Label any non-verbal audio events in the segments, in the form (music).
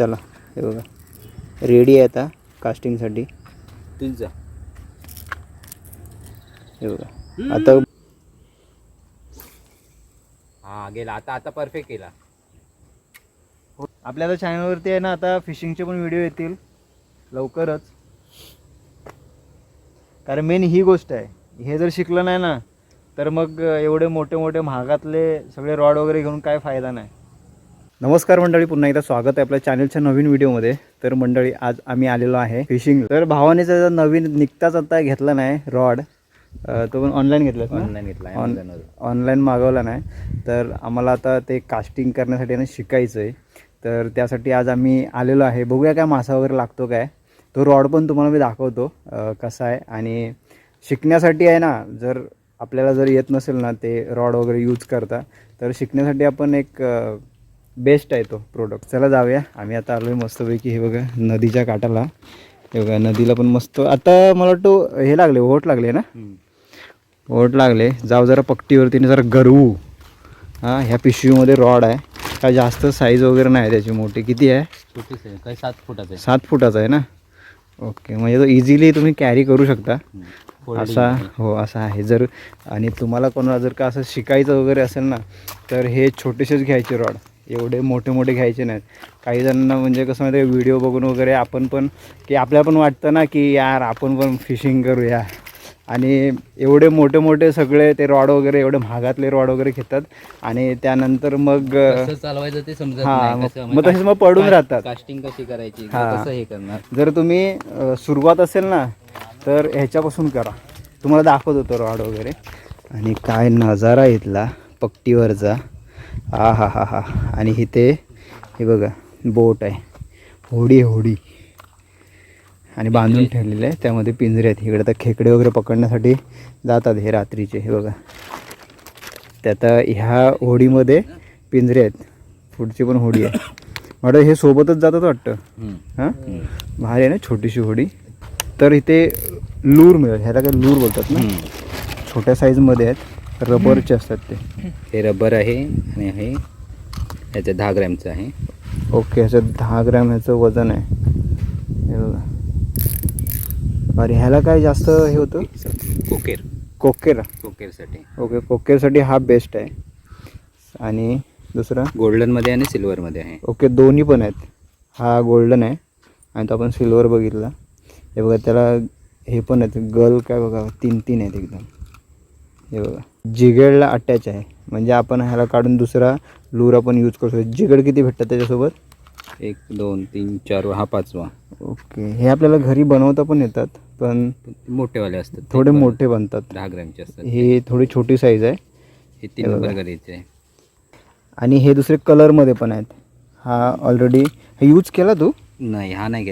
चला हे बघा. रेडी आहे आता कास्टिंगसाठी तुझा हे बघा. आता हा गेला. आता आता परफेक्ट केला. आपल्या आता चॅनलवरती आहे ना आता फिशिंगचे पण व्हिडिओ येतील. लवकरच. कारण मेन ही गोष्ट आहे. हे जर शिकलं नाही ना तर मग एवढे मोठे मोठे महागातले सगळे रॉड वगैरे घेऊन काय फायदा नाही. नमस्कार मंडळी पुन्हा एकदा स्वागत आहे आपल्या चॅनलच्या नवीन व्हिडिओमध्ये. तर मंडळी आज आम्ही आलेलो आहे फिशिंग तर भावाने जर नवीन निघताच आता घेतला नाही रॉड तो पण ऑनलाईन घेतला ऑनलाईन घेतला. ऑनलाईन मागवला नाही. तर आम्हाला आता ते कास्टिंग करण्यासाठी ना शिकायचं आहे तर त्यासाठी आज आम्ही आलेलो आहे. बघूया काय मासा वगैरे लागतो काय. तो रॉड पण तुम्हाला मी दाखवतो कसा आहे. आणि शिकण्यासाठी आहे ना जर आपल्याला जर येत नसेल ना ते रॉड वगैरे यूज करता तर शिकण्यासाठी आपण एक बेस्ट आहे तो प्रोडक्ट चला जाऊया. आम्ही आता आलो आहे मस्तपैकी. हे बघा नदीच्या काठाला. हे बघा नदीला पण मस्त. आता मला वाटतं हे लागले ओट लागले ना. ओट लागले. जाऊ जरा पट्टीवरतीने जरा गरवू. हां ह्या पिशवीमध्ये रॉड आहे. काय जास्त साईज वगैरे नाही त्याची मोठी. किती आहे? छोटीच आहे. काय सात फुटाचं आहे? सात फुटाचा आहे ना? ओके म्हणजे तो इझिली तुम्ही कॅरी करू शकता. असा. हो असा आहे. जर आणि तुम्हाला कोणाला जर का असं शिकायचं वगैरे असेल ना तर हे छोटेसेच घ्यायचे रॉड एवढे मोठे मोठे घ्यायचे नाहीत. काही जणांना म्हणजे कसं माहिती व्हिडिओ बघून वगैरे आपण पण की आपल्याला पण वाटतं ना की यार आपण पण फिशिंग करूया. आणि एवढे मोठे मोठे सगळे ते रॉड वगैरे एवढे महागातले रॉड वगैरे घेतात. आणि त्यानंतर मग चालवायचं ते समजत हा, नाही मग- तसेच मग पडून राहतात. कास्टिंग कशी करायची हा. कसं हे करणार? जर तुम्ही सुरुवात असेल ना तर ह्याच्यापासून करा. तुम्हाला दाखवत होतो रॉड वगैरे. आणि काय नजारा इथला पट्टीवरचा. आ हा हा हा आणि इथे हे बघा बोट आहे. होडी होडी. आणि बांधून ठेवलेले आहे. त्यामध्ये पिंजरे आहेत. इकडे तर खेकडे वगैरे पकडण्यासाठी जातात हे रात्रीचे. हे बघा. त्यात ह्या होडीमध्ये पिंजरे आहेत. पुढची पण होडी आहे. वाटतं हे सोबतच जातात वाटतं. हां? भारी आहे ना छोटीशी होडी. तर इथे लूर मिळेल. ह्याला काय लूर बोलतात ना. छोट्या साईजमध्ये आहेत. रबरचे असतात ते. हे रबर आहे आणि हे याचं दहा ग्रॅमचं आहे. ओके ह्याचं दहा ग्रॅम ह्याचं वजन आहे. हे बघा. अरे ह्याला काय जास्त हे होतं? कोकेर. कोकेर. कोकेरसाठी. ओके कोकेरसाठी हा बेस्ट आहे. आणि दुसरा? गोल्डनमध्ये आणि सिल्वरमध्ये आहे. ओके दोन्ही पण आहेत. हा गोल्डन आहे. आणि तो आपण सिल्वर बघितला. हे बघा त्याला हे पण आहेत. गल काय बघा तीन तीन आहेत एकदम. हे बघा. जिगेडला अटॅच आहे. म्हणजे आपण ह्याला काढून दुसरा लूर आपण यूज करू शकतो. जिगड किती भेटतात त्याच्यासोबत? एक दोन तीन चार हा पाचवा. ओके. हे आपल्याला घरी बनवता पण येतात पण मोठेवाले असतात. थोडे मोठे बनतात. दहा ग्रॅमचे असतात. हे थोडी छोटी साईज आहे. हे तीन आहे. आणि हे दुसरे कलरमध्ये पण आहेत. हा ऑलरेडी हे यूज केला तू? नाही हा नाही.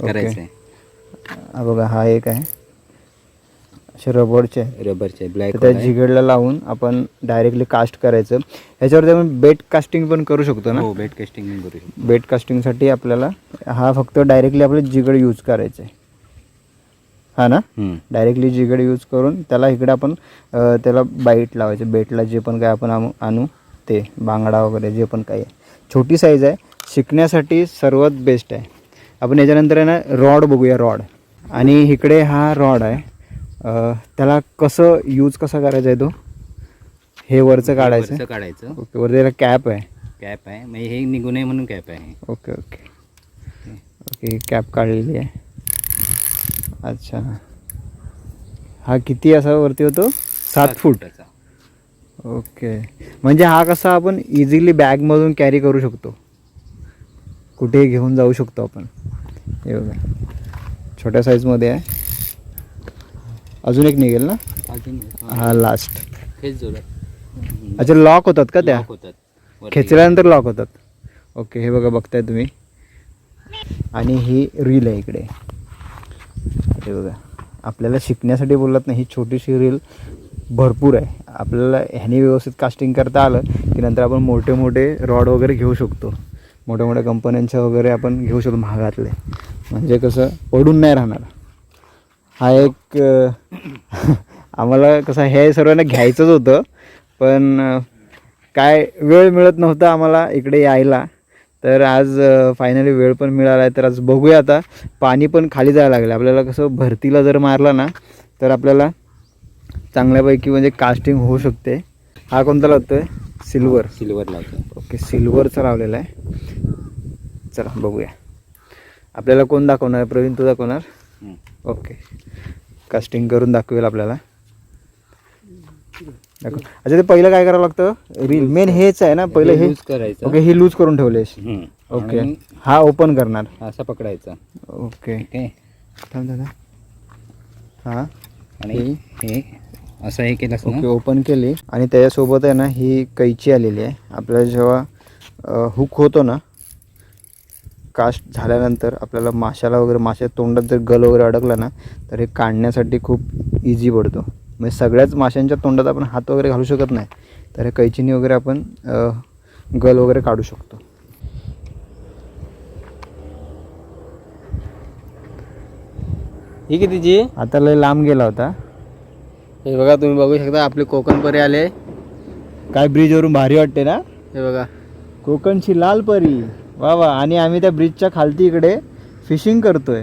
करायचं आहे बघा हा एक आहे. असे रबरचे. रबरचे ब्लॅक तर त्या जिगडला लावून आपण डायरेक्टली कास्ट करायचं. ह्याच्यावरती आपण बेट कास्टिंग पण करू शकतो ना? हो बेट कास्टिंग पण करू शकतो. बेट कास्टिंगसाठी आपल्याला हा फक्त डायरेक्टली आपलं जिगड यूज करायचं. आहे हा ना. डायरेक्टली जिगड यूज करून त्याला इकडे आपण त्याला बाईट लावायचं. बेटला जे पण काय आपण आणू- आणू ते बांगडा वगैरे जे पण काही आहे. छोटी साईज आहे. शिकण्यासाठी सर्वात बेस्ट आहे. आपण याच्यानंतर आहे ना रॉड बघूया रॉड आणि इकडे हा रॉड आहे. त्याला कसं यूज कसा करायचा आहे तो? हे वरचं काढायचं. काढायचं. ओके वरती त्याला कॅप आहे. कॅप आहे. म्हणजे हे निघू नये म्हणून कॅप आहे ओके ओके. ओके कॅप काढलेली आहे. अच्छा. हा किती असा वरती होतो? सात फूट. फुटाचा. ओके. म्हणजे हा कसा आपण इझिली बॅगमधून कॅरी करू शकतो. कुठेही घेऊन जाऊ शकतो आपण. हे बघा. छोट्या साईजमध्ये आहे. अजून एक निघेल ना? अजून हा. लास्ट हेच अच्छा लॉक होतात का त्या? Lock होतात. वरती. खेचल्यानंतर लॉक होतात. ओके हे बघा बघताय तुम्ही. आणि ही रील आहे इकडे. हे बघा आपल्याला शिकण्यासाठी बोलत नाही ही छोटीशी रील भरपूर आहे. आपल्याला ह्याने व्यवस्थित कास्टिंग करता आलं की नंतर आपण मोठे मोठे रॉड वगैरे घेऊ शकतो. मोठ्या मोठ्या कंपन्यांच्या वगैरे आपण घेऊ शकतो महागातले. म्हणजे कसं पडून नाही राहणार. हा एक आम्हाला कसं हे सर्वांना घ्यायचंच होतं पण काय वेळ मिळत नव्हता आम्हाला इकडे यायला. तर आज फायनली वेळ पण मिळाला आहे तर आज बघूया आता. पाणी पण खाली जायला लागलं आपल्याला कसं भरतीला जर मारला ना तर आपल्याला चांगल्यापैकी म्हणजे कास्टिंग होऊ शकते. हा कोणता लावतोय? सिल्वर. सिल्वर लावतो ओके सिल्वरचा लावलेला आहे. चला बघूया. आपल्याला कोण दाखवणार? आहे प्रवीण तू दाखवणार. ओके. कास्टिंग करून दाखवेल आपल्याला. दाखव. अच्छा ते पहिलं काय करावं लागतं? रील मेन हेच आहे ना पहिलं हे? यूज करायचं. ओके हे लूज करून ठेवलेस हम्म. ओके आणि हा ओपन करणार. असा पकडायचा. ओके ओके थांब दादा. हां. आणि हे. असं हे केलंस ओके ओपन केली. आणि त्याच्यासोबत आहे ना ही कैची आलेली आहे. आपल्याला जेव्हा हुक होतो ना कास्ट झाल्यानंतर आपल्याला माशाला वगैरे माशा तोंडात जर गल वगैरे अडकला ना तर हे काढण्यासाठी खूप इझी पडतो. म्हणजे सगळ्याच माशांच्या तोंडात आपण हात वगैरे घालू शकत नाही तर हे कैचीने वगैरे आपण गल वगैरे काढू शकतो. ही कितीची आता लय लांब गेला होता. हे बघा तुम्ही बघू शकता आपले कोकण परी आले. काय ब्रिजवरून भारी वाटते ना? हे बघा. कोकणची लाल परी. वा वा. आणि आम्ही त्या ब्रिजच्या खालती इकडे फिशिंग करतोय.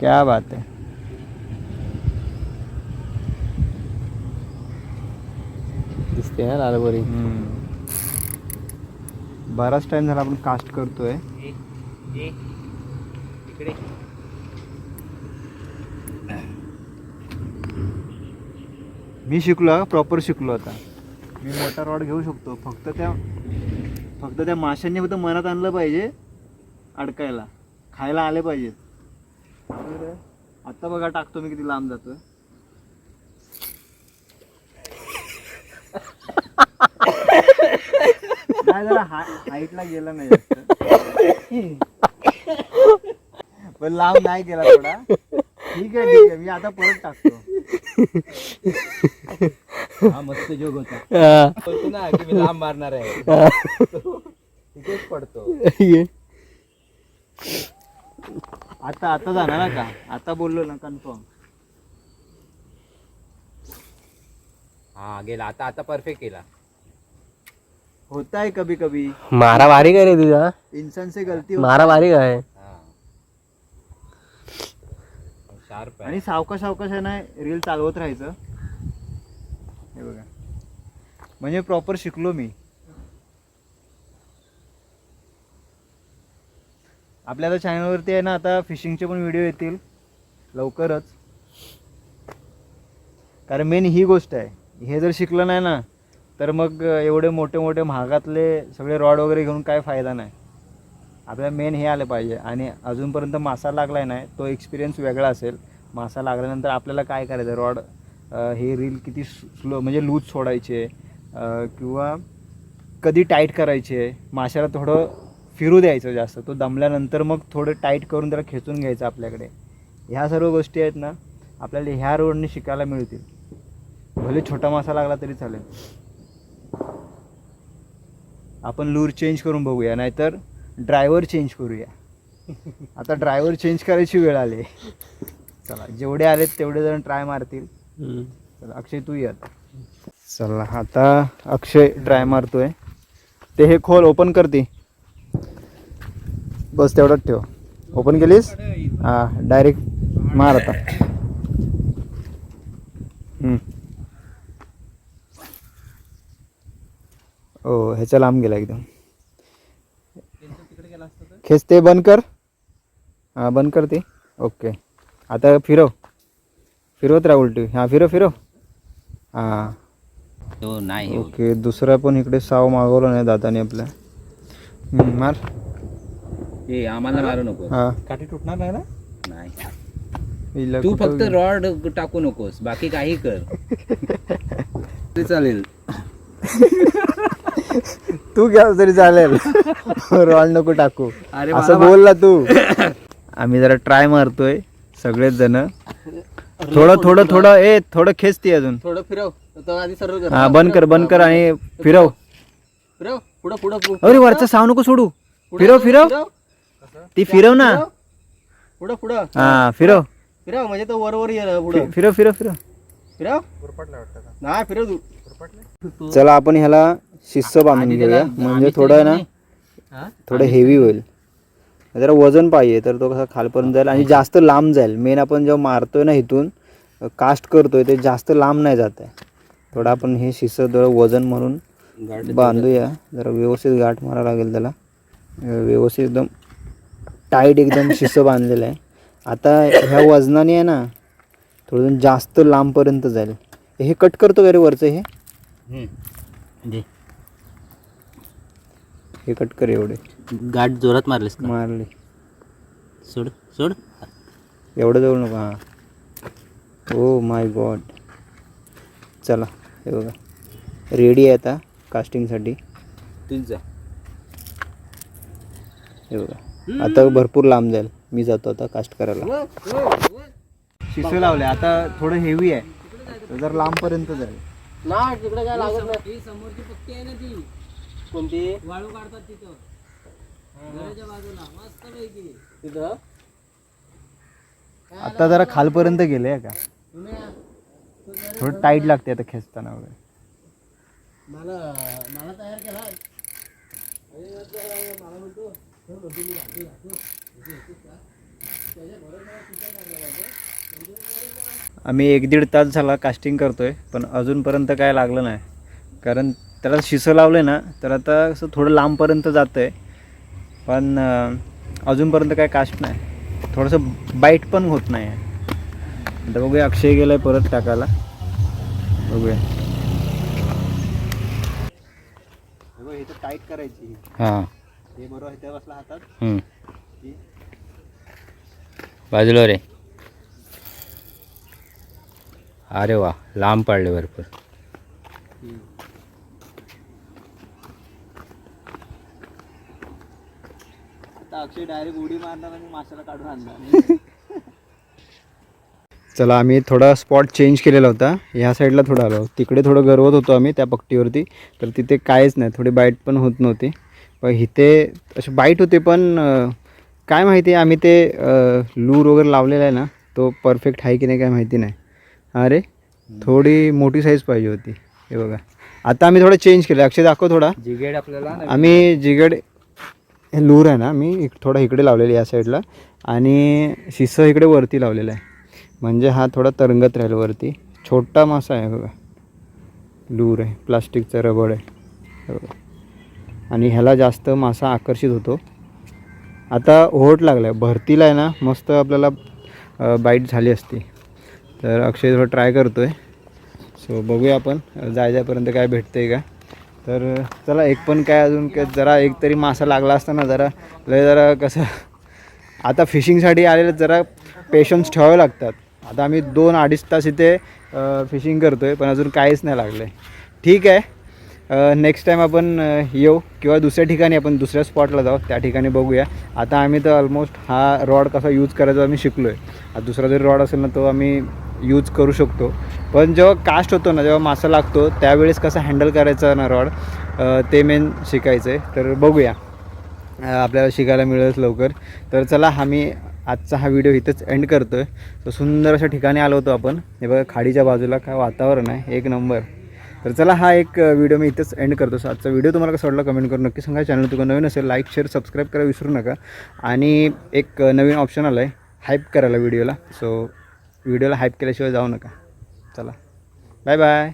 क्या बात आहे. दिसते ना लाल परी बराच टाइम झाला आपण कास्ट करतोय. मी शिकलो प्रॉपर शिकलो आता. मी मोठा रॉड घेऊ शकतो. फक्त त्या फक्त त्या माशांनी फक्त मनात आणलं पाहिजे अडकायला. खायला आले पाहिजेत आता बघा टाकतो मी किती लांब जातोय. नाही जरा हाईटला गेला नाही. पण लांब नाही गेला थोडा. ठीक आहे ठीक आहे. मी आता परत टाकतो. हा मस्त जोग होता. (laughs) बोलतो ना की मी लांब मारणार आहे. तिथेच पडतो. आता आता जाणार का? आता बोललो ना कन्फर्म हा गेला. आता आता परफेक्ट केला. होता है कभी कभी मारा भारी काय रे तुझा. इंसान से गलती होती. मारा भारी काय हा. शार्प आहे. आणि सावकाश सावकाश आहे ना रील चालवत राहायचं. हे बघा. म्हणजे प्रॉपर शिकलो मी. आपल्या आता चॅनलवरती आहे ना आता फिशिंगचे पण व्हिडिओ येतील. लवकरच. कारण मेन ही गोष्ट आहे. हे जर शिकलं नाही ना तर मग एवढे मोठे मोठे महागातले सगळे रॉड वगैरे घेऊन काय फायदा नाही. आपल्याला मेन हे आलं पाहिजे. आणि अजूनपर्यंत मासा लागला आहे नाही तो एक्सपिरियन्स वेगळा असेल. मासा लागल्यानंतर आपल्याला काय करायचं? रॉड हे रील किती स्लो म्हणजे लूज सोडायचे किंवा कधी टाईट करायचे माशाला थोडं फिरू द्यायचं जास्त तो दमल्यानंतर मग थोडं टाईट करून त्याला खेचून घ्यायचं आपल्याकडे. ह्या सर्व गोष्टी आहेत ना आपल्याला ह्या रोडने शिकायला मिळतील. भले छोटा मासा लागला तरी चालेल. आपण लूर चेंज करून बघूया नाहीतर ड्रायव्हर चेंज करूया. आता ड्रायव्हर चेंज करायची वेळ आली. चला जेवढे आलेत तेवढे जण ट्राय मारतील. चला अक्षय तू ये चला आता अक्षय ट्राय मारतोय. ते हे खोल ओपन करते बस तेवढंच ठेव. ओपन केलीस? हा डायरेक्ट मार आता. हम्म. ओ ह्याच्या लांब गेला एकदम. खेच ते बंद कर. हां बंद कर ते. ओके. आता फिरव. फिरवत राहा उलटी. हां फिरव फिरव हां. तो नाही. ओके दुसरा पण इकडे साव मागवला नाही दादाने आपल्या. हम्म, मार. ए आम्हाला मारू. नको. हां. काठी तुटणार नाही ना? नाही. हिला तू कुठं फक्त रॉड टाकू नकोस बाकी काही कर. ते चालेल. (laughs) तू घ्या तरी चालेल. रॉल नको टाकू. अरे असं बोल ना तू. (coughs) आम्ही जरा ट्राय मारतोय सगळेच जण. थोडं थोडं थोडं ए थोडं खेचते अजून. थोडं फिरव. तो आधी सर्व कर. हा बंद कर बंद कर आणि फिरव. फिरव. पुढं पुढं पुढं. अरे वरचा साव नको सोडू. फिरव फिरव. ती फिरव ना. पुढं पुढं. हा फिरव. फिरव म्हणजे तो वर वर ये पुढं. फिरव फिरव फिरव. फिरव. नाही फिरव तू. चला आपण ह्याला शिस्स बांधून घेऊया. म्हणजे थोडं ना हा? थोडं हेवी होईल. जरा वजन पाहिजे तर तो कसा खालपर्यंत जाईल आणि जास्त लांब जाईल. मेन आपण जेव्हा मारतोय ना इथून कास्ट करतोय ते जास्त लांब नाही जात आहे. थोडं आपण हे शिसं थोडं वजन म्हणून बांधूया. जरा व्यवस्थित गाठ मारा लागेल त्याला. व्यवस्थित एकदम टाईट एकदम शिसं बांधलेलं आहे. आता ह्या वजनाने आहे ना थोडं जास्त लांबपर्यंत जाईल. हे कट करतो का रे वरचं हे? हे कट कर एवढे. गाठ जोरात मारलीस का? मारले. सोड सोड. एवढं जवळ नको हां. ओ माय गॉड चला हे बघा. रेडी आहे आता कास्टिंगसाठी तूच जा. हे बघा. आता भरपूर लांब जाईल. मी जातो आता कास्ट करायला. शिसं लावले आता थोडं हेवी आहे. जर लांबपर्यंत जाईल. नाही तिकडे काय लागत नाही. समोरची पक्की आहे ना ती कोणती? वाळू काढतात तिथं. घराच्या बाजूला मस्त पैकी. तिथं? आता जरा खालपर्यंत गेले का? थोडं टाईट लागते आता खेचताना वगैरे. मला मला तयार केला. आम्ही एक दीड तास झाला कास्टिंग करतोय पण अजूनपर्यंत काय लागलं नाही. कारण त्याला शिसं लावलं ना तर आता असं थोडं लांबपर्यंत जातं आहे पण अजूनपर्यंत काय कास्ट नाही. थोडंसं बाईट पण होत नाही. आहे आता बघूया अक्षय गेलाय परत टाकायला. बघूया. इथं टाईट करायची. हां. हे बरोबर इथे बसला हातात. बाजूला रे. अरे वा लांब पाडले भरपूर आता अक्षय डायरेक्ट उडी मारणार आणि माशाला काढून आणणार. (laughs) चला आम्ही थोडा स्पॉट चेंज केलेला होता. ह्या साईडला थोडं आलो. तिकडे थोडं गरवत होतो आम्ही त्या पट्टीवरती. तर तिथे काहीच नाही. थोडी बाईट पण होत नव्हती. पण इथे अशी बाईट होते पण काय माहिती आम्ही ते लूर वगैरे लावलेला आहे ना तो परफेक्ट आहे की नाही काय माहिती नाही. अरे थोडी मोठी साईज पाहिजे होती. हे बघा. आता आम्ही थोडं चेंज केलं. अक्षय दाखव थोडा. जिगेड आपल्याला. आम्ही जिगड हे लूर आहे ना मी इक- थोडा इकडे लावलेली या साईडला आणि शिसं इकडे वरती लावलेला आहे. म्हणजे हा थोडा तरंगत राहील वरती. छोटा मासा आहे बघा. लूर आहे प्लास्टिकचं रबड आहे. आणि ह्याला जास्त मासा आकर्षित होतो. आता ओहोट लागला आहे भरतीला आहे ना मस्त आपल्याला बाईट झाली असती. तर अक्षय थोडं ट्राय करतो आहे सो बघूया आपण जाय जायपर्यंत काय आहे का. तर चला एक पण काय अजून काय जरा एक तरी मासा लागला असता ना जरा लय जरा कसं आता फिशिंगसाठी आलेलं जरा पेशन्स ठेवावे लागतात. आता आम्ही दोन अडीच तास इथे फिशिंग करतो आहे पण अजून काहीच नाही लागलं आहे ठीक आहे. नेक्स्ट टाईम आपण येऊ किंवा दुसऱ्या ठिकाणी आपण दुसऱ्या स्पॉटला जाऊ त्या ठिकाणी बघूया. आता आम्ही तर ऑलमोस्ट हा रॉड कसा यूज करायचा आम्ही शिकलो आहे दुसरा जरी रॉड असेल ना तो आम्ही यूज करू शकतो. पण जेव्हा कास्ट होतो ना जेव्हा मासा लागतो त्यावेळेस कसं हँडल करायचं ना रॉड ते मेन शिकायचं आहे तर बघूया. आपल्याला शिकायला मिळेलच लवकर. तर चला आम्ही आजचा हा व्हिडिओ इथंच एंड करतो आहे तर सुंदर अशा ठिकाणी आलो होतो आपण. हे बघा खाडीच्या बाजूला काय वातावरण आहे. एक नंबर तर चला हा एक व्हिडिओ मी इथंच एंड करतो. सो आजचा व्हिडिओ तुम्हाला कसा वाटला कमेंट करून नक्की सांगा. चॅनल तुम्हाला नवीन असेल लाईक शेअर सबस्क्राईब करा विसरू नका. आणि एक नवीन ऑप्शन आलं आहे हाईप करायला व्हिडिओला सो व्हिडिओला हाईप केल्याशिवाय जाऊ नका. चला. Bye bye